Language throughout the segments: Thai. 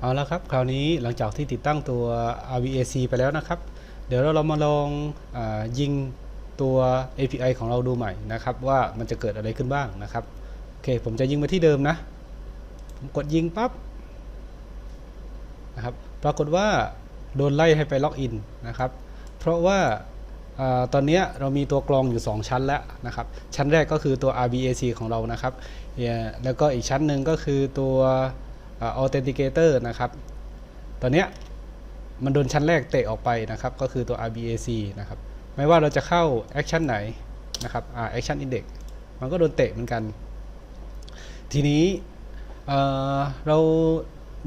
เอาละครับ คราวนี้หลังจากที่ติดตั้งตัว RVAC ไปแล้วนะครับ เดี๋ยวเรามาลองอยิงตัว API ของเราดูใหม่นะครับ ว่ามันจะเกิดอะไรขึ้นบ้างนะครับ โอเค ผมจะยิงมาที่เดิมนะ ผมกดยิงปั๊บนะครับ ปรากฏว่าโดนไล่ให้ไปล็อกอินนะครับ เพราะว่าอตอนนี้เรามีตัวกรองอยู่ 2 ชั้นแล้วนะครับ ชั้นแรกก็คือตัว RBAC ของเรานะครับ แล้วก็อีกชั้นหนึ่งก็คือตัว Authenticator นะครับ ตอนเนี้ยมันโดนชั้นแรกเตะออกไปนะครับ ก็คือตัว RBAC นะครับ ไม่ว่าเราจะเข้า Action ไหนนะครับอ่า Action Index มันก็โดนเตะเหมือนกัน ทีนี้เเรา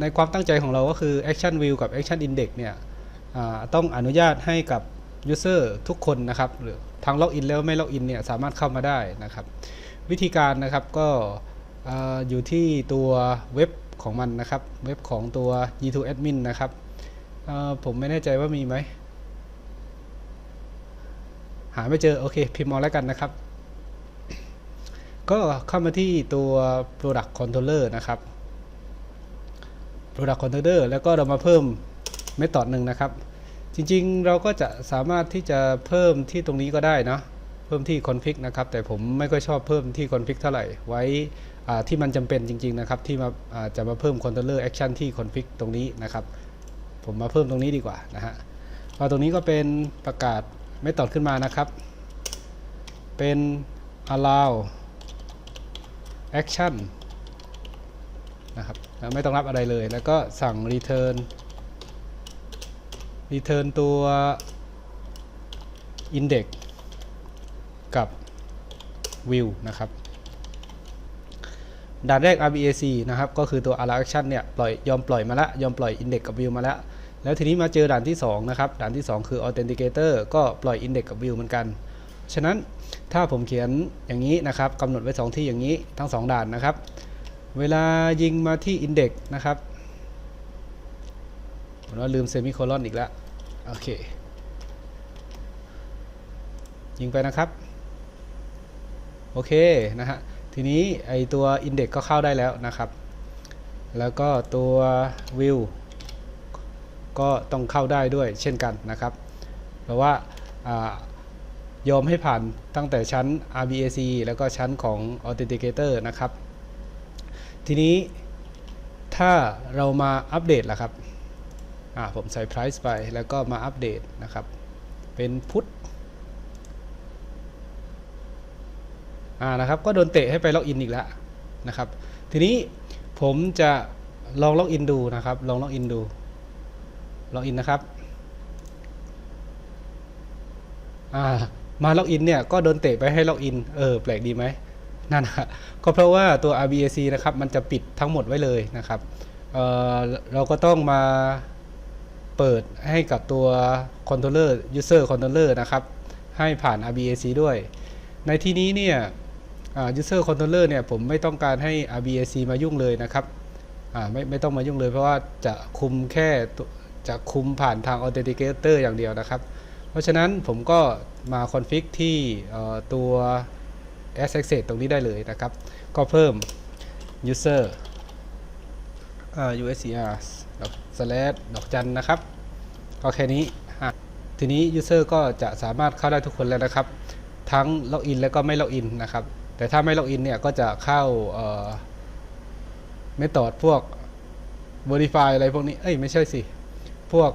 ในความตั้งใจของเราก็คือ Action View กับ Action Index เนี่ยต้องอนุญาตให้กับ User ทุกคนนะครับหรือทางล็อกอินแล้วไม่ล็อกอินเนี่ยสามารถเข้ามาได้นะครับ วิธีการนะครับก็อ่าอยู่ที่ตัวเว็บ ของมันนะครับ เว็บของตัว G2 Admin นะครับผมไม่แน่ใจว่ามีไหม หาไม่เจอ โอเค พิมพ์เอาแล้วกันนะครับ ก็เข้ามาที่ตัว Product Controller นะครับ Product Controller แล้วก็เรามาเพิ่มเมธอดหนึ่งนะครับ จริงๆเราก็จะสามารถที่จะเพิ่มที่ตรงนี้ก็ได้นะ เพิ่มที่ config นะครับแต่ผมไม่ค่อยชอบเพิ่มที่ config เท่าไหร่ ไว้ที่มันจำเป็นจริงๆนะครับที่มาาจะมาเพิ่ม controller action ที่ config ตรงนี้นะครับ ผมมาเพิ่มตรงนี้ดีกว่านะฮะพอตรงนี้ก็เป็นประกาศเมธอดขึ้นมานะครับ เป็น allow action นะครับไม่ต้องรับอะไรเลย แล้วก็สั่ง return return ตัว index กับ view นะครับด่านแรก RBAC นะครับ ก็คือตัว allow action เนี่ยปล่อยยอมปล่อยมาล้วยอมปล่อย index กับ view มาล้วแล้วทีนี้มาเจอด่านที่ 2 นะครับ ด่านที่ 2 คือ authenticator ก็ปล่อย index กับ view เหมือนกัน ฉะนั้นถ้าผมเขียนอย่างนี้นะครับกำหนดไว้ 2 ที่อย่างนี้ทั้ง 2 ด่านนะครับ เวลายิงมาที่ index นะครับผมว่าลืมเซมิโคลอนอีกแล้ว โอเค ยิงไปนะครับ โอเคนะฮะทีนี้ไอตัว index ก็เข้าได้แล้วนะครับ แล้วก็ตัว view ก็ต้องเข้าได้ด้วยเช่นกันนะครับเพราะว่าอายอมให้ผ่านตั้งแต่ชั้น RBAC แล้วก็ชั้นของ Authenticator นะครับ ทีนี้ถ้าเรามาอัปเดตล่ะครับผมใส่ price ไปแล้วก็มาอัปเดตนะครับ เป็นพุท อ่านะครับก็โดนเตะให้ไปล็อกอินอีกแล้วนะครับ ทีนี้ผมจะลองล็อกอินดูนะครับ ลองล็อกอินดูล็อกอินนะครับอ่ามาล็อกอินเนี่ยก็โดนเตะไปให้ล็อกอินเออแปลกดีไหมนั่นนะก็เพราะว่าตัว RBAC นะครับมันจะปิดทั้งหมดไว้เลยนะครับเเราก็ต้องมาเปิดให้กับตัว controller user controller นะครับ ให้ผ่าน RBAC ด้วย ในที่นี้เนี่ย user controller เนี่ยผมไม่ต้องการให้ RBAC มายุ่งเลยนะครับอ่าไม่ไม่ต้องมายุ่งเลยเพราะว่าจะคุมแค่จะคุมผ่านทาง Authenticator อย่างเดียวนะครับ เพราะฉะนั้นผมก็มาคอนฟิกที่ตัว As Access ตรงนี้ได้เลยนะครับ ก็เพิ่ม user uscr ดอก slash ดอกจันนะครับ ก็แค่นี้ ทีนี้ user ก็จะสามารถเข้าได้ทุกคนแล้วนะครับ ทั้งล็อกอินและก็ไม่ล็อกอินนะครับ แต่ถ้าไม่ล็อกอินเนี่ยก็จะเข้าเอ่อเมธอดพวก verify อะไรพวกนี้ เอ้ยไม่ใช่สิ พวก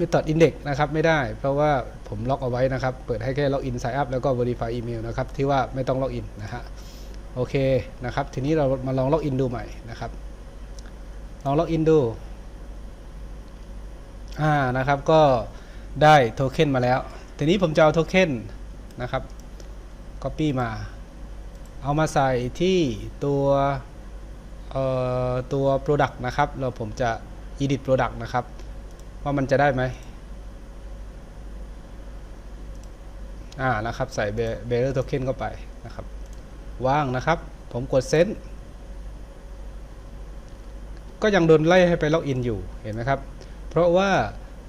method index นะครับไม่ได้ เพราะว่าผมล็อกเอาไว้นะครับ เปิดให้แค่ล็อกอิน sign up แล้วก็ verify email นะครับ ที่ว่าไม่ต้องล็อกอินนะฮะ โอเคนะครับ ทีนี้เรามาลองล็อกอินดูใหม่นะครับ ลองล็อกอินดู อ่า นะครับ ก็ได้โทเค็นมาแล้ว ทีนี้ผมจะเอาโทเค็นนะครับ copy มา เอามาใส่ที่ตัวเอ่อตัว product นะครับเราผมจะ edit product นะครับ ว่ามันจะได้ไหมอ่านะครับ ใส่ bearer token เข้าไปนะครับ ว่างนะครับ ผมกด send ก็ยังโดนไล่ให้ไปล็อกอินอยู่เห็นไหมครับ เพราะว่า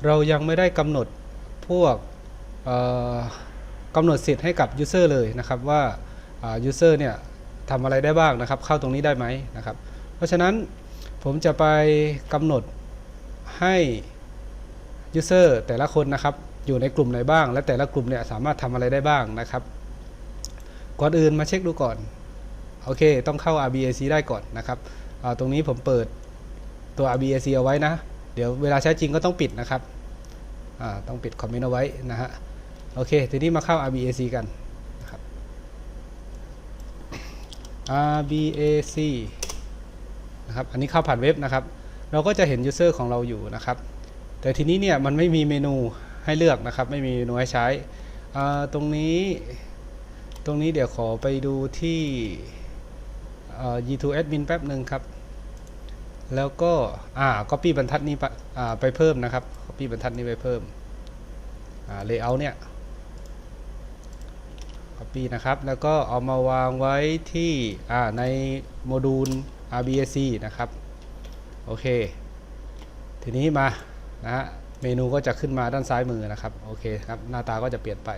เรายังไม่ได้กำหนดพวกเอ่อกำหนดสิทธิ์ให้กับ user เลยนะครับว่า อ่า user เนี่ยทำอะไรได้บ้างนะครับ เข้าตรงนี้ได้ไหมนะครับ เพราะฉะนั้นผมจะไปกำหนดให้ user แต่ละคนนะครับอยู่ในกลุ่มไหนบ้าง และแต่ละกลุ่มเนี่ยสามารถทำอะไรได้บ้างนะครับ ก่อนอื่นมาเช็คดูก่อน โอเค ต้องเข้า RBAC ได้ก่อนนะครับอ่าตรงนี้ผมเปิดตัว RBAC เอาไว้นะ เดี๋ยวเวลาใช้จริงก็ต้องปิดนะครับอ่าต้องปิดคอมเมนต์เอาไว้นะฮะ โอเค ทีนี้มาเข้า RBAC กันนะครับ RBAC นะครับอันนี้เข้าผ่านเว็บนะครับ เราก็จะเห็น user ของเราอยู่นะครับ แต่ทีนี้เนี่ยมันไม่มีเมนูให้เลือกนะครับ ไม่มีเมนูให้ใช้ ตรงนี้ ตรงนี้เดี๋ยวขอไปดูที่ G2 admin แป๊บหนึ่งครับ แล้วก็อ่า copy บรรทัดนี้ไปเพิ่มนะครับ copy บรรทัดนี้ไปเพิ่ม layout เนี่ย copy นะครับ แล้วก็เอามาวางไว้ที่อ่าในโมดูล RBAC นะครับ โอเค ทีนี้มานะฮะเมนูก็จะขึ้นมาด้านซ้ายมือนะครับ โอเคครับ หน้าตาก็จะเปลี่ยนไป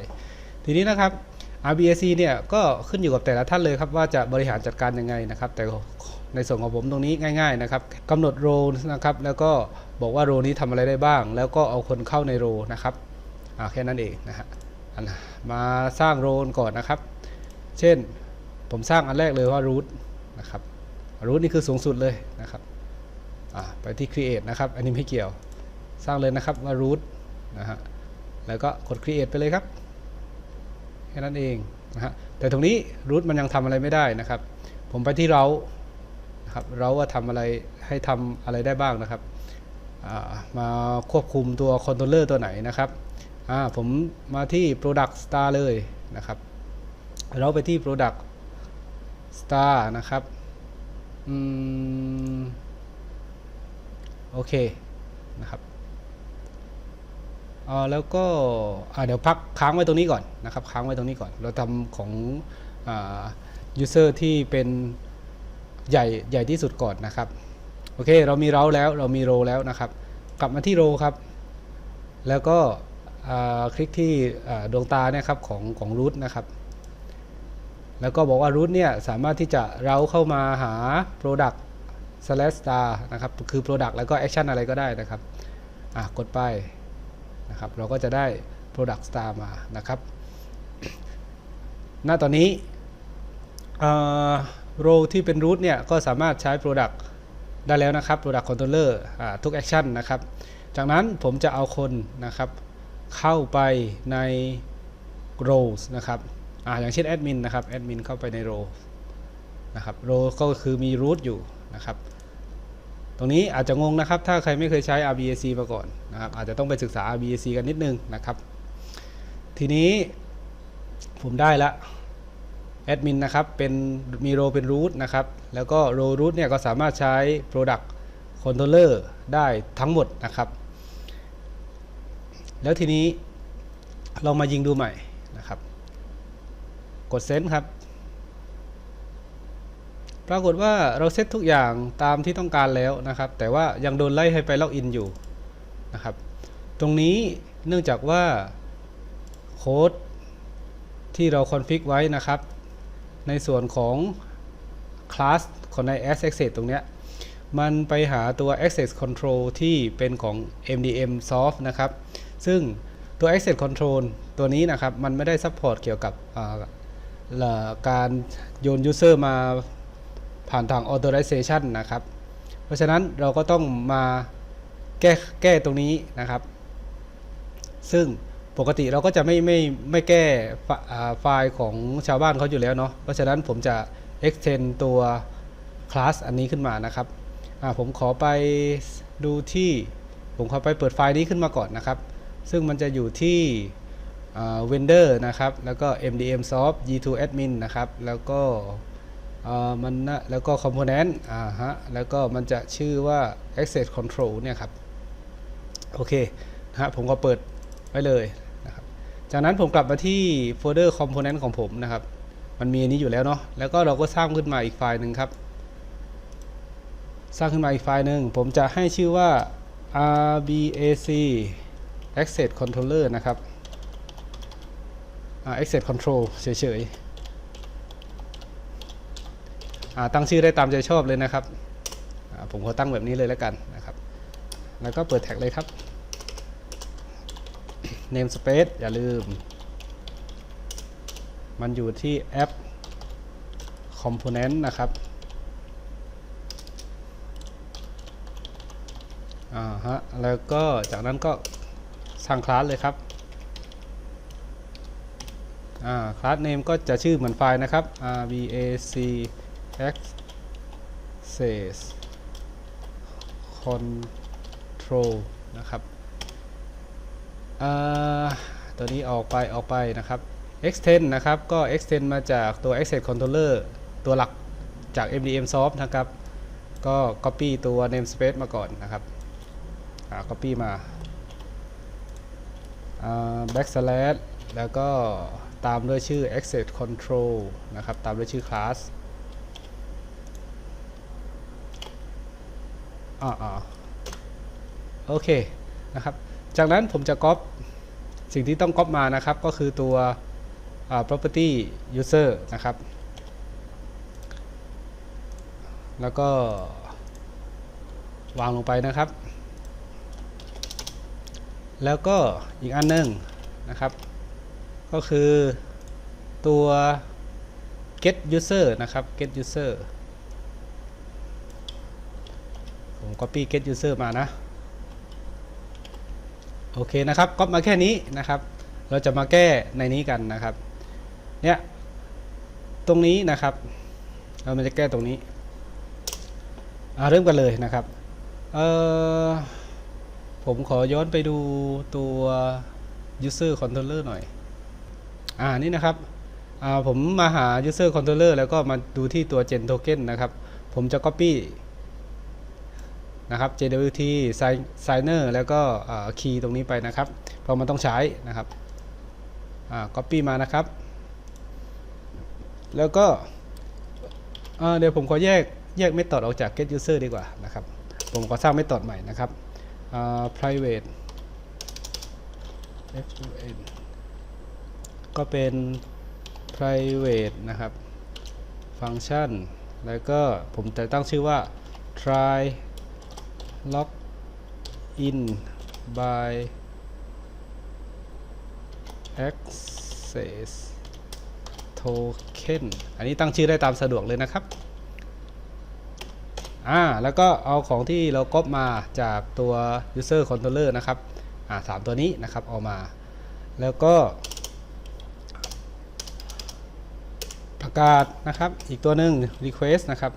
ทีนี้นะครับ RBAC เนี่ยก็ขึ้นอยู่กับแต่ละท่านเลยครับว่าจะบริหารจัดการยังไงนะครับ แต่ในส่วนของผมตรงนี้ง่ายๆนะครับกำหนดโรนะครับ แล้วก็บอกว่าโรนี้ทำอะไรได้บ้าง แล้วก็เอาคนเข้าในโรนะครับอ่าแค่นั้นเองนะฮะอัน มาสร้างโรก่อนนะครับ เช่นผมสร้างอันแรกเลยว่า root นะครับ root นี่คือสูงสุดเลยนะครับไปที่ create นะครับ อันนี้ไม่เกี่ยว สร้างเลยนะครับว่า root นะฮะ แล้วก็กด create ไปเลยครับ แค่นั้นเองนะฮะ แต่ตรงนี้ root มันยังทำอะไรไม่ได้นะครับ ผมไปที่เรานะครับเราว่าทำอะไรให้ทำอะไรได้บ้างนะครับ มาควบคุมตัวคอนโทรลเลอร์ตัวไหนนะครับ อ่าผมมาที่ product star เลยนะครับ เราไปที่ product star นะครับอืมโอเคนะครับอ่าแล้วก็อ่าเดี๋ยวพักค้างไว้ตรงนี้ก่อนนะครับ ค้างไว้ตรงนี้ก่อน เราทำของอ่า user ที่เป็นใหญ่ใหญ่ที่สุดก่อนนะครับ โอเค เรามีเราแล้วเรามีโรแล้วนะครับ กลับมาที่โรครับ แล้วก็อ คลิกที่ดวงตาเนี่ยครับของของ root นะครับ แล้วก็บอกว่า root เนี่ยสามารถที่จะเราเข้ามาหา product slash star นะครับ คือ product แล้วก็ action อะไรก็ได้นะครับกดไปนะครับ เราก็จะได้ product star มานะครับณตอนนี้โรที่เป็น root เนี่ยก็สามารถใช้ product ได้แล้วนะครับ product controller อ่าทุก action นะครับ จากนั้นผมจะเอาคนนะครับ เข้าไปใน rows นะครับอ่าอย่างเช่น admin นะครับ admin เข้าไปใน row นะครับ row ก็คือมี root อยู่นะครับ ตรงนี้อาจจะงงนะครับ ถ้าใครไม่เคยใช้ RBAC มาก่อนนะครับ อาจจะต้องไปศึกษา RBAC กันนิดนึงนะครับ ทีนี้ผมได้ละแอดมินนะครับเป็นมีโรเป็น root นะครับ แล้วก็โร root เนี่ยก็สามารถใช้ product controller ได้ทั้งหมดนะครับ แล้วทีนี้เรามายิงดูใหม่นะครับ กดเซนครับ ปรากฏว่าเราเซตทุกอย่างตามที่ต้องการแล้วนะครับ แต่ว่ายังโดนไล่ให้ไปล็อกอินอยู่นะครับ ตรงนี้เนื่องจากว่าโค้ดที่เราคอนฟิกไว้นะครับ ในส่วนของคลาสของใน As Access ตรงเนี้ยมันไปหาตัว Access Control ที่เป็นของ MDM Soft นะครับ ซึ่งตัว Access Control ตัวนี้นะครับ มันไม่ได้ซัพพอร์ตเกี่ยวกับการโยน User มาผ่านทาง authorization นะครับ เพราะฉะนั้นเราก็ต้องมาแก้แก้ตรงนี้นะครับ ซึ่งปกติเราก็จะไม่ไม่ไม่แก้ไฟฟล์ของชาวบ้านเขาอยู่แล้วเนาะ เพราะฉะนั้นผมจะ extend ตัว class อันนี้ขึ้นมานะครับผมขอไปดูที่ผมขอไปเปิดไฟล์นี้ขึ้นมาก่อนนะครับ ซึ่งมันจะอยู่ที่ vendor นะครับ แล้วก็ mdm soft g2 admin นะครับ แล้วก็มันนะแล้วก็ component อ่าฮะ แล้วก็มันจะชื่อว่า access control เนี่ยครับ โอเคนะฮะผมก็เปิดไว้เลยนะครับ จากนั้นผมกลับมาที่โฟลเดอร์ component ของผมนะครับ มันมีอันนี้อยู่แล้วเนาะ แล้วก็เราก็สร้างขึ้นมาอีกไฟล์หนึ่งครับ สร้างขึ้นมาอีกไฟล์หนึ่ง ผมจะให้ชื่อว่า RBAC access controller นะครับ access control เฉยๆตั้งชื่อได้ตามใจชอบเลยนะครับ ผมขอตั้งแบบนี้เลยแล้วกันนะครับ แล้วก็เปิดแท็กเลยครับ namespace อย่าลืม มันอยู่ที่แอป component นะครับอ่าฮะ แล้วก็จากนั้นก็ สร้างคลาสเลยครับคลาส name ก็จะชื่อเหมือนไฟล์นะครับ rbac access control นะครับตัวนี้ออกไปออกไปนะครับ extend นะครับก็ extend มาจากตัว access controller ตัวหลักจาก MDM soft นะครับ ก็ copy ตัว namespace มาก่อนนะครับ copy มา backslash แล้วก็ตามด้วยชื่อ access control นะครับ ตามด้วยชื่อ class อ่าอ่าโอเค นะครับ จากนั้นผมจะก๊อปสิ่งที่ต้องก๊อปมานะครับ ก็คือตัว property user นะครับ แล้วก็วางลงไปนะครับ แล้วก็อีกอันหนึงนะครับ ก็คือตัว get user นะครับ get user ผม copy get user มานะ โอเคนะครับก็มาแค่นี้นะครับ เราจะมาแก้ในนี้กันนะครับ เนี่ย ตรงนี้นะครับ เราจะแก้ตรงนี้เริ่มกันเลยนะครับ เอ่อ ผมขอย้อนไปดูตัว user controller หน่อย อ่า นี่นะครับ อ่า ผมมาหา user controller แล้วก็มาดูที่ตัว gen token นะครับ ผมจะ copy นะครับ JWT Signer แล้วก็ key ตรงนี้ไปนะครับ เพราะมันต้องใช้นะครับ อ่า copy มานะครับ แล้วก็ เดี๋ยวผมขอแยกแยก method ออกจาก get user ดีกว่านะครับ ผมขอสร้าง method ใหม่นะครับ private fun ก็เป็น private นะครับ ฟังก์ชัน แล้วก็ผมจะตั้งชื่อว่า try log in by access token อันนี้ตั้งชื่อได้ตามสะดวกเลยนะครับ อ่าแล้วก็เอาของที่เราก๊อปมาจากตัว user controller นะครับอ่าสามตัวนี้นะครับเอามา แล้วก็ประกาศนะครับอีกตัวหนึ่ง request นะครับ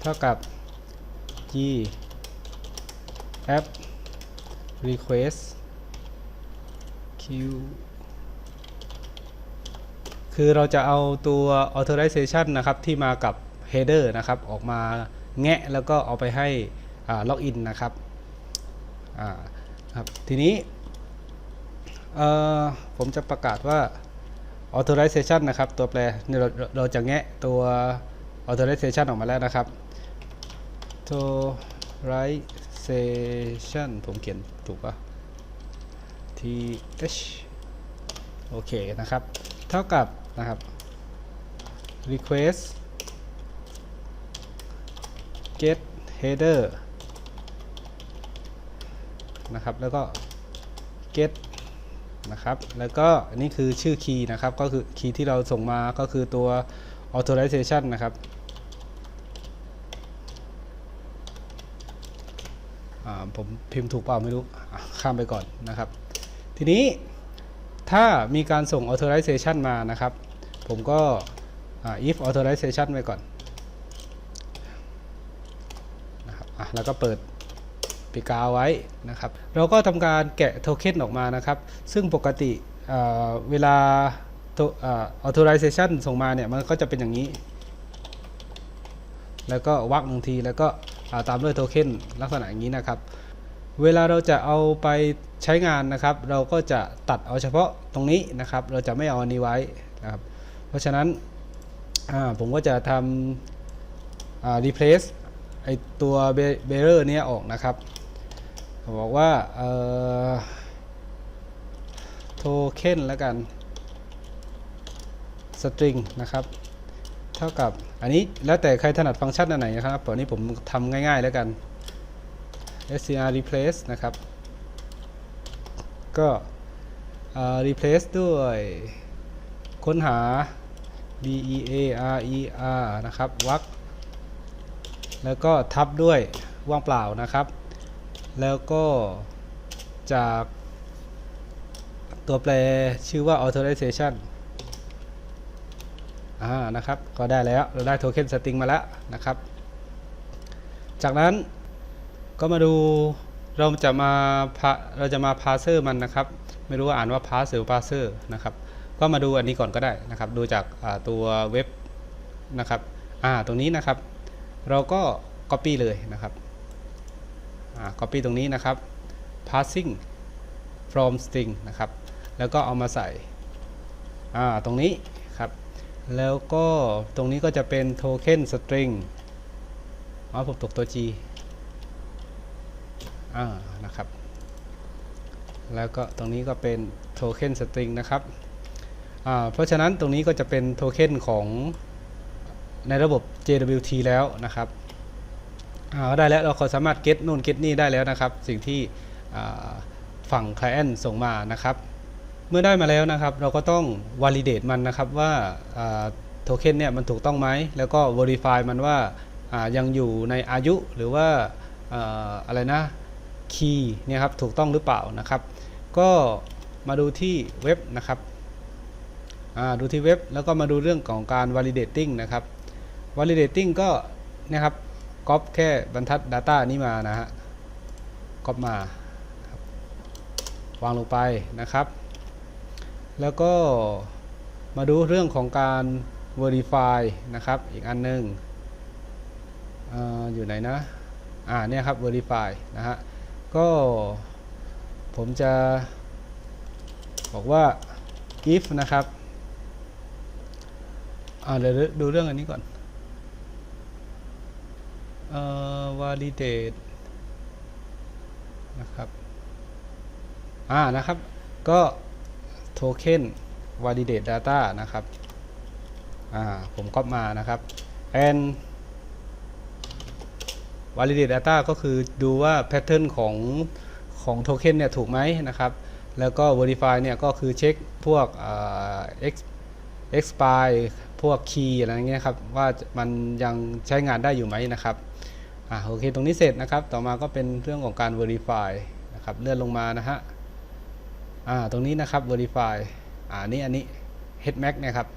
เท่ากับ g app request q คือเราจะเอาตัว authorization นะครับที่มากับ header นะครับ ออกมาแงะแล้วก็เอาไปให้ล็อกอินนะครับครับ ทีนี้ผมจะประกาศว่า authorization นะครับ ตัวแปรเราเราเราจะแงะตัว authorization ออกมาแล้วนะครับ authorization ผมเขียนถูกปะ th โอเคนะครับ เท่ากับนะครับ request get header นะครับ แล้วก็ get นะครับ แล้วก็อันนี้คือชื่อคีย์นะครับ ก็คือคีย์ที่เราส่งมาก็คือตัว authorization นะครับผมพิมพ์ถูกเปล่าไม่รู้ ข้ามไปก่อนนะครับ ทีนี้ถ้ามีการส่ง authorization มานะครับ ผมก็ if authorization ไว้ก่อนนะครับอะ แล้วก็เปิดปีกาไว้นะครับ เราก็ทำการแกะโทเค็นออกมานะครับ ซึ่งปกติอ่าเวลาตัวอ่า authorization ส่งมาเนี่ย มันก็จะเป็นอย่างนี้ แล้วก็วักหนึ่งที แล้วก็ตามด้วยโทเค็นลักษณะอย่างนี้นะครับ เวลาเราจะเอาไปใช้งานนะครับ เราก็จะตัดเอาเฉพาะตรงนี้นะครับ เราจะไม่เอาอันนี้ไว้นะครับ เพราะฉะนั้นผมก็จะทำ replace ไอตัว bearer เนี้ยออกนะครับบอกว่าเอ่อ token แล้วกัน string นะครับเท่ากับอันนี้แล้วแต่ใครถนัดฟังก์ชันอันไหนนะครับตอนนี้ผมทำง่ายๆแล้วกัน str replace นะครับ ก็ replace ด้วยค้นหา b e a r e r นะครับวัก แล้วก็ทับด้วยว่างเปล่านะครับ แล้วก็จากตัวแปรชื่อว่า authorization อ่านะครับ ก็ได้แล้วเราได้โทเค็นสตริงมาแล้วนะครับ จากนั้นก็มาดูเราจะมาพาเราจะมาพาเซอร์มันนะครับ ไม่รู้ว่าอ่านว่าพาสหรือพาเซอร์นะครับ ก็มาดูอันนี้ก่อนก็ได้นะครับ ดูจากตัวเว็บนะครับ อ่า ตรงนี้นะครับ เราก็ Copy เลยนะครับ Copy ตรงนี้นะครับ passing from string นะครับ แล้วก็เอามาใส่ตรงนี้ครับ แล้วก็ตรงนี้ก็จะเป็นโทเค็นสตริงอ๋อผมตกตัว G อ่านะครับ แล้วก็ตรงนี้ก็เป็นโทเค็นสตริงนะครับ อ่า เพราะฉะนั้นตรงนี้ก็จะเป็นโทเค็นของ ในระบบ JWT แล้วนะครับอ่าได้แล้วเราสามารถ get นู่น get นี่ได้แล้วนะครับ สิ่งที่ฝั่ง client ส่งมานะครับ เมื่อได้มาแล้วนะครับ เราก็ต้อง validate มันนะครับว่าโทเค็นเนี่ยมันถูกต้องไหม แล้วก็ verify มันว่ายังอยู่ในอายุหรือว่าอ่าอะไรนะ key เนี่ยครับถูกต้องหรือเปล่านะครับ ก็มาดูที่เว็บนะครับอ่าดูที่เว็บแล้วก็มาดูเรื่องของการ validating นะครับ validating ก็นะครับก๊อปแค่บรรทัด data นี้มานะฮะก๊อปมาวางลงไปนะครับ แล้วก็มาดูเรื่องของการ verify นะครับ อีกอันหนึงออยู่ไหนนะ อ่าเนี่ยครับ verify นะฮะ ก็ผมจะบอกว่า if นะครับ อ่าเดี๋ยวดูเรื่องอันนี้ก่อน validate นะครับ อ่า นะครับ ก็ token validate data นะครับ อ่า ผมก๊อปมานะครับ and validate data ก็คือดูว่า pattern ของของโทเค็นเนี่ยถูกไหมนะครับ แล้วก็ verify เนี่ยก็คือเช็คพวกอ่า ex expire พวก key อะไรเงี้ยครับ ว่ามันยังใช้งานได้อยู่ไหมนะครับ อ่าโอเคตรงนี้เสร็จนะครับ ต่อมาก็เป็นเรื่องของการ verify นะครับเลื่อนลงมานะฮะอ่าตรงนี้นะครับ verify อ่านี่อันนี้ head mac นี่ยครับ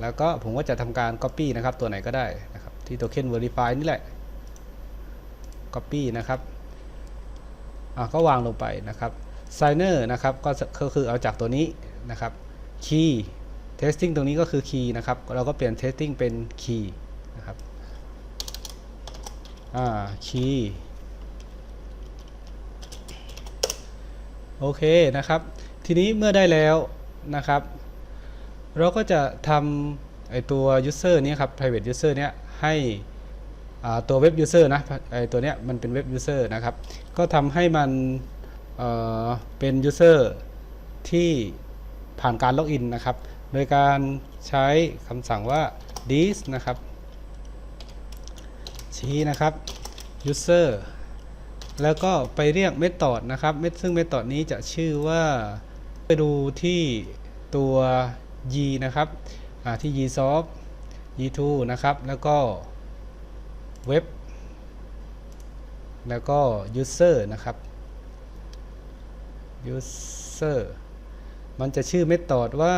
แล้วก็ผมก็จะทำการ copy นะครับ ตัวไหนก็ได้นะครับที่ token verify นี่แหละ copy นะครับอ่าก็วางลงไปนะครับ signer นะครับก็คือเอาจากตัวนี้นะครับ key testing ตรงนี้ก็คือ key นะครับ เราก็เปลี่ยน testing เป็น key นะครับ อ่า key โอเคนะครับ ทีนี้เมื่อได้แล้วนะครับ เราก็จะทำไอตัว user นี้ครับ private user เนี้ยให้ตัวเว็บ user นะไอตัวเนี้ยมันเป็นเว็บ user นะครับ ก็ทำให้มันเเป็น user ที่ผ่านการล็อกอินนะครับ โดยการใช้คำสั่งว่า this นะครับ ชี้นะครับ user แล้วก็ไปเรียกเมธอดนะครับเมธซึ่งเมธอดนี้จะชื่อว่าไปดูที่ตัว y นะครับอ่าที่ ysoft y2 นะครับ แล้วก็เว็บแล้วก็ user นะครับ user มันจะชื่อเมธอดว่า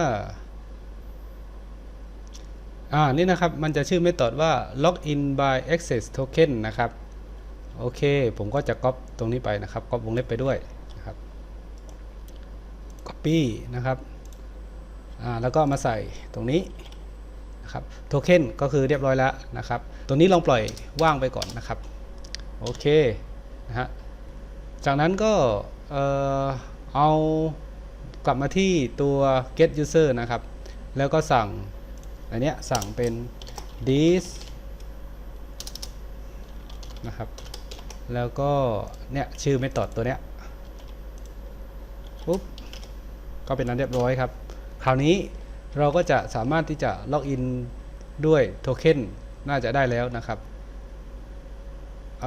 อ่านี่นะครับมันจะชื่อเมธอดว่า login by access token นะครับโอเค ผมก็จะก๊อปตรงนี้ไปนะครับก๊อปวงเล็บไปด้วยนะครับ copy นะครับอ่าแล้วก็มาใส่ตรงนี้นะครับโทเค็นก็คือเรียบร้อยแล้วนะครับตรงนี้ลองปล่อยว่างไปก่อนนะครับ โอเคนะฮะจากนั้นก็เออเอากลับมาที่ตัว get user นะครับ แล้วก็สั่ง อันเนี้ยสั่งเป็น this นะครับ แล้วก็เนี่ยชื่อเมธอดตัวเนี้ยปุ๊บก็เป็นนั้นเรียบร้อยครับ คราวนี้เราก็จะสามารถที่จะล็อกอินด้วยโทเค็นน่าจะได้แล้วนะครับ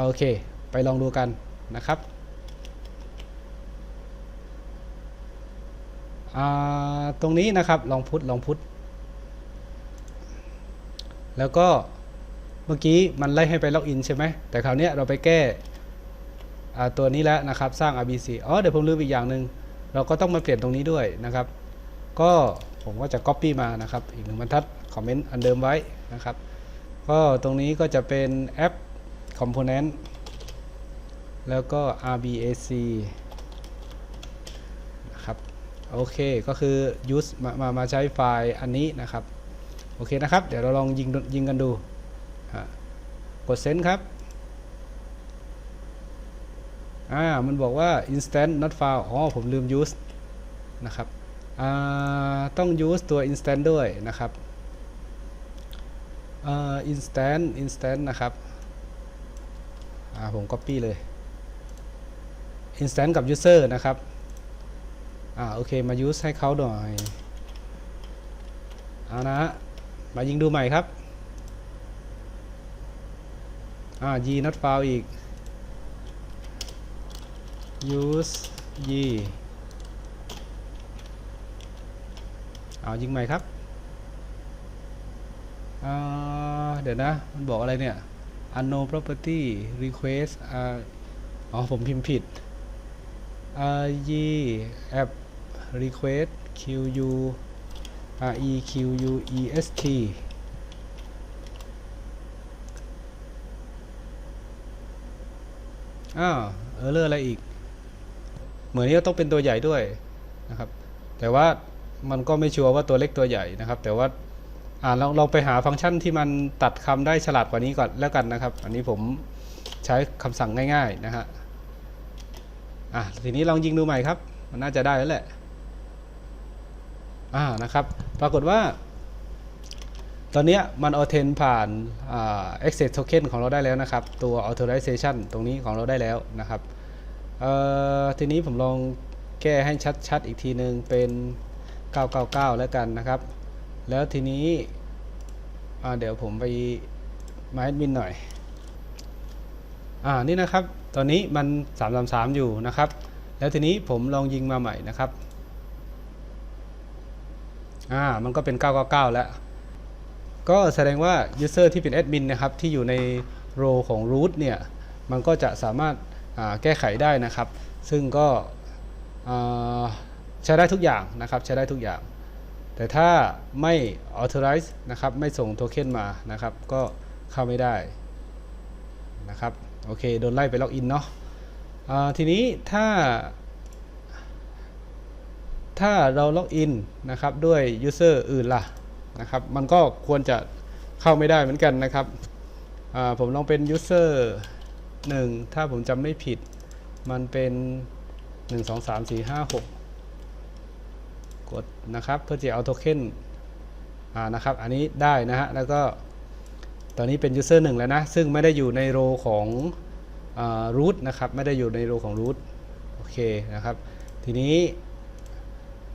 โอเค ไปลองดูกันนะครับตรงนี้นะครับลองพุทลองพุท แล้วก็เมื่อกี้มันไล่ให้ไปล็อกอินใช่ไหม แต่คราวนี้เราไปแก้อ่ตัวนี้แล้วนะครับ สร้าง RBC อ๋อ เดี๋ยวผมลืมอีกอย่างหนึ่ง เราก็ต้องมาเปลี่ยนตรงนี้ด้วยนะครับ ก็ผมก็จะ Copy มานะครับ อีกหนึ่งบรรทัด คอมเมนต์อันเดิมไว้นะครับ ก็ตรงนี้ก็จะเป็นแอป Component แล้วก็ RBAC นะครับ โอเค ก็คือ use มามามาใช้ไฟล์อันนี้นะครับ โอเคนะครับ เดี๋ยวเราลองยิงยิงกันดูกดเซนครับอ่ามันบอกว่า instant not found อ๋อผมลืม use นะครับอ่าต้อง use ตัว instant ด้วยนะครับอ่า instant instant นะครับอ่าผม copy เลย instant กับ user นะครับอ่าโอเคมา use ให้เขาหน่อยเอานะฮะ มายิงดูใหม่ครับ อ่า y not found อีก use y เอายิงใหม่ครับ เดี๋ยวนะ มันบอกอะไรเนี่ย unknown property request อ๋อ ผมพิมพ์ผิดอ่า y app request q u r e q u e s t อ้าวเออเลอร์อะไรอีก เหมือนนี้ต้องเป็นตัวใหญ่ด้วยนะครับ แต่ว่ามันก็ไม่ชัวร์ว่าตัวเล็กตัวใหญ่นะครับ แต่ว่าอ่าเราเราไปหาฟังก์ชันที่มันตัดคำได้ฉลาดกว่านี้ก่อนแล้วกันนะครับ อันนี้ผมใช้คำสั่งง่าย ๆ นะฮะอะทีนี้ลองยิงดูใหม่ครับ มันน่าจะได้แล้วแหละ อ่านะครับ ปรากฏว่า ตอนนี้มัน a u t h e n ผ่านอ่า access token ของเราได้แล้วนะครับ ตัว authorization ตรงนี้ของเราได้แล้วนะครับเอ่อทีนี้ผมลองแก้ให้ชัดๆ อีกทีหนึ่งเป็น 999 แล้วกันนะครับ แล้วทีนี้อ่าเดี๋ยวผมไปมาแอดมินหน่อย อ่า นี่นะครับ ตอนนี้มัน 333 อยู่นะครับ แล้วทีนี้ผมลองยิงมาใหม่นะครับ อ่ามันก็เป็น 999 แล้ว ก็แสดงว่า user ที่เป็นแอดมินนะครับ ที่อยู่ในโรของ root เนี่ย มันก็จะสามารถาแก้ไขได้นะครับ ซึ่งก็ใช้ได้ทุกอย่างนะครับ ใช้ได้ทุกอย่าง แต่ถ้าไม่ authorize นะครับ ไม่ส่งโทเค็นมานะครับ ก็เข้าไม่ได้นะครับ โอเค โดนไล่ไปล็อกอินเนาะทีนี้ถ้า ถ้าเราล็อกอินนะครับด้วย user อื่นล่ะนะครับ มันก็ควรจะเข้าไม่ได้เหมือนกันนะครับ ผมลองเป็น user 1ถ้าผมจำไม่ผิด มันเป็น1 2 3 4 5 6กดนะครับเพื่อจะเอาโทเค็นนะครับ อันนี้ได้นะฮะ แล้วก็ตอนนี้เป็น user 1แล้วนะ ซึ่งไม่ได้อยู่ในโรของอ่า root นะครับ ไม่ได้อยู่ในโรของ root โอเคนะครับ ทีนี้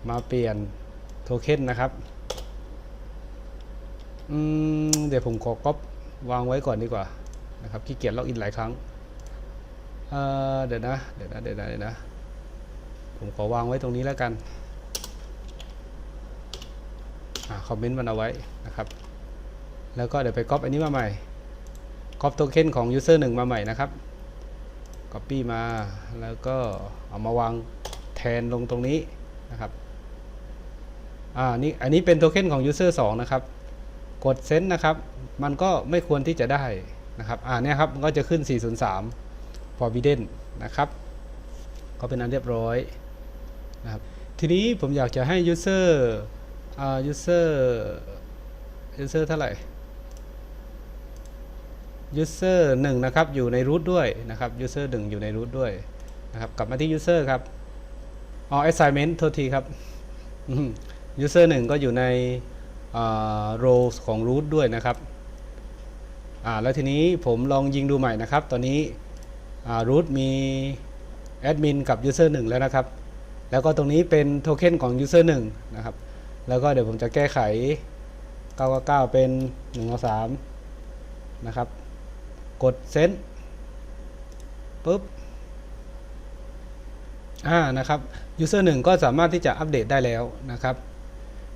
มาเปลี่ยนโทเค็นนะครับเดี๋ยวผมขอก๊อปวางไว้ก่อนดีกว่านะครับขี้เกียจล็อกอินหลายครั้งเเดี๋ยวนะเดี๋ยวนะเดี๋ยวนะเดี๋ยวนะผมขอวางไว้ตรงนี้แล้วกันอคอมเมนต์มันเอาไว้นะครับ แล้วก็เดี๋ยวไปก๊อปอันนี้มาใหม่ก๊อปโทเค็นของ user 1 มาใหม่นะครับ copy มาแล้วก็เอามาวางแทนลงตรงนี้นะครับ อ่านี่อันนี้เป็นโทเค็นของ user 2 นะครับ กดเซนนะครับ มันก็ไม่ควรที่จะได้นะครับ อ่าเนี่ยครับก็จะขึ้น 403 forbidden นะครับ ก็เป็นอันเรียบร้อยนะครับ ทีนี้ผมอยากจะให้ user อ่า user user เท่าไหร่ user 1 นะครับ อยู่ใน root ด้วยนะครับ user 1 อยู่ใน root ด้วยนะครับ กลับมาที่ user ครับอ๋อ assignment โทษทีครับ user 1 ก็อยู่ในอ่า row ของ root ด้วยนะครับแล้วทีนี้ผมลองยิงดูใหม่นะครับ ตอนนี้ root มี admin กับ user 1 แล้วนะครับ แล้วก็ตรงนี้เป็นโทเค็นของ user 1 นะครับ แล้วก็เดี๋ยวผมจะแก้ไข 999 เป็น1 2 3นะครับ กดเซนปุ๊บอ่านะครับ user 1 ก็สามารถที่จะอัปเดตได้แล้วนะครับ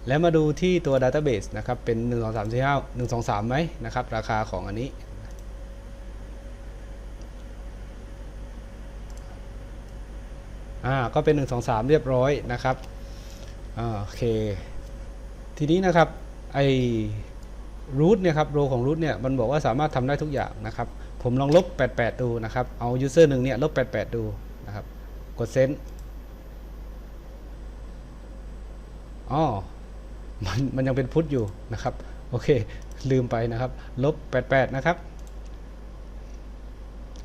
แล้วมาดูที่ตัว database นะครับเป็น 1 2 3 4 5 1 2 3ไหมนะครับราคาของอันนี้ อ่าก็เป็น 1 2 3 เรียบร้อยนะครับอ่าโอเค ทีนี้นะครับไอ้ root เนี่ยครับโรของ root เนี่ยมันบอกว่าสามารถทำได้ทุกอย่างนะครับ ผมลองลบ 88 ดูนะครับ เอา user หนึ่งเนี่ยลบ 88 ดูนะครับ กดเซนอ๋อ มันมันยังเป็นพุทธอยู่นะครับ โอเค ลืมไปนะครับ ลบ 88 นะครับ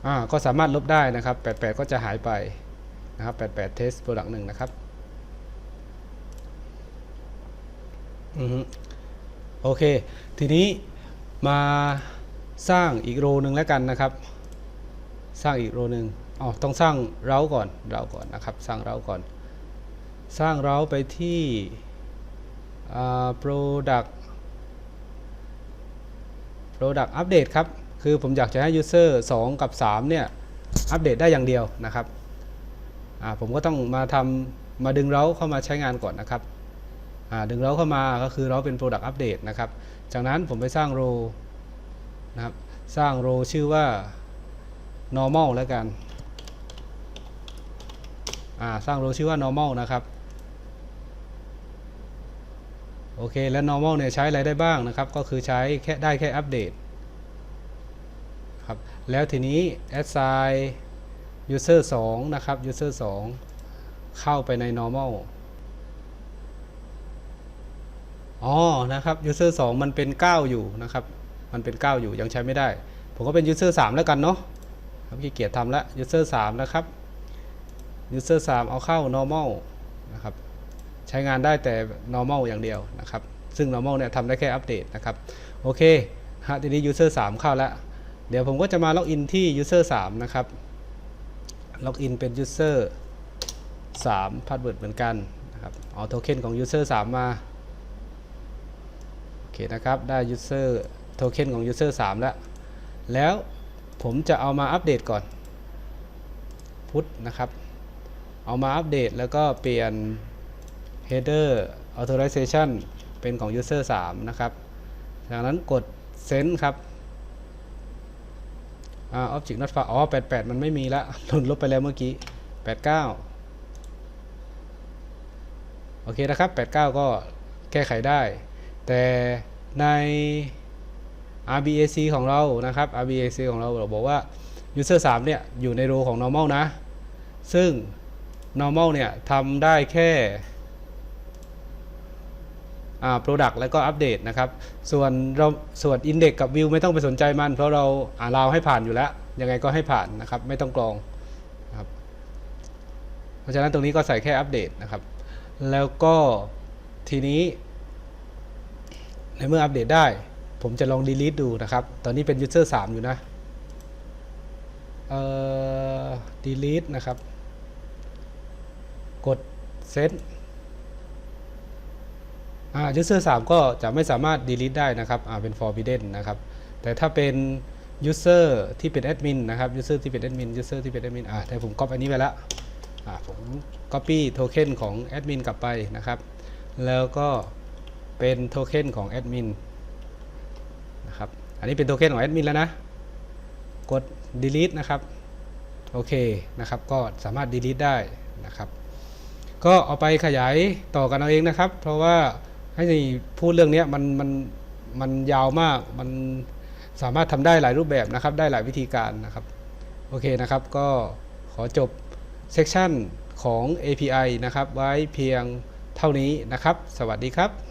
อ่า ก็สามารถลบได้นะครับ 88 ก็จะหายไปนะครับ 88 test product 1นะครับ อือฮึโอเค ทีนี้มาสร้างอีกโรหนึ่งแล้วกันนะครับ สร้างอีกโรหนึ่งอ๋อต้องสร้างเร้าก่อน เร้าก่อนนะครับ สร้างเร้าก่อน สร้างเร้าไปที่ product product update ครับ คือผมอยากจะให้ user 2 กับ 3 เนี่ย อัปเดตได้อย่างเดียวนะครับ ผมก็ต้องมาทำมาดึงเร้าเข้ามาใช้งานก่อนนะครับ ดึงเร้าเข้ามาก็คือเราเป็น product update นะครับ จากนั้นผมไปสร้างโรนะครับ สร้างโรชื่อว่า normal แล้วกัน สร้างโรชื่อว่า normal นะครับ โอเค แล้ว normal เนี่ยใช้อะไรได้บ้างนะครับ ก็คือใช้แค่ได้แค่อัปเดตครับ แล้วทีนี้ assign user 2 นะครับ user 2 เข้าไปใน normal อ๋อ นะครับ user 2 มันเป็น 9 อยู่นะครับ มันเป็น 9 อยู่ยังใช้ไม่ได้ ผมก็เป็น user 3 แล้วกันเนาะครับขี้เกียจทำละ user 3 นะครับ user 3 เอาเข้า normal นะครับ ใช้งานได้แต่ normal อย่างเดียวนะครับ ซึ่ง normal เนี่ยทำได้แค่อัปเดตนะครับ โอเคฮะทีนี้ user 3 เข้าแล้ว เดี๋ยวผมก็จะมาล็อกอินที่ user 3 นะครับ ล็อกอินเป็น user 3 password เหมือนกันนะครับเอาโทเค็นของ user 3 มา โอเคนะครับ ได้ user token ของ user 3 แล้ว แล้วผมจะเอามาอัปเดตก่อนพุทนะครับ เอามาอัปเดตแล้วก็เปลี่ยน header authorization เป็นของ user 3 นะครับ จากนั้นกด send ครับอ่า object not found อ๋อ 88 มันไม่มีละหล่นลบไปแล้วเมื่อกี้ 89 โอเคนะครับ 89 ก็แก้ไขได้ แต่ใน RBAC ของเรานะครับ RBAC ของเราเราบอกว่า user 3 เนี่ย อยู่ในโรของ normal นะ ซึ่ง normal เนี่ยทำได้แค่ product แล้วก็อัปเดตนะครับ ส่วนเราส่วน index กับ view ไม่ต้องไปสนใจมัน เพราะเราอ่าเราให้ผ่านอยู่แล้ว ยังไงก็ให้ผ่านนะครับ ไม่ต้องกรองนะครับเพราะฉะนั้นตรงนี้ก็ใส่แค่อัปเดตนะครับ แล้วก็ทีนี้ในเมื่ออัปเดตได้ ผมจะลอง delete ดูนะครับ ตอนนี้เป็น user 3 อยู่นะ เอ่อ delete นะครับ กด set user 3 ก็จะไม่สามารถ delete ได้นะครับอ่าเป็น forbidden นะครับ แต่ถ้าเป็น user ที่เป็น admin นะครับ user ที่เป็น admin user ที่เป็น admin อ่าแต่ผมก๊อปอันนี้ไปแล้วอ่าผม copy token ของ admin กลับไปนะครับ แล้วก็เป็นโทเค็นของแอดมินนะครับ อันนี้เป็นโทเค็นของแอดมินแล้วนะ กด delete นะครับ โอเคนะครับ ก็สามารถ delete ได้นะครับ ก็เอาไปขยายต่อกันเอาเองนะครับ เพราะว่า ให้พูดเรื่องนี้มันมันมันยาวมาก มันสามารถทำได้หลายรูปแบบนะครับ ได้หลายวิธีการนะครับ โอเคนะครับ ก็ขอจบเซสชันของ API นะครับ ไว้เพียงเท่านี้นะครับ สวัสดีครับ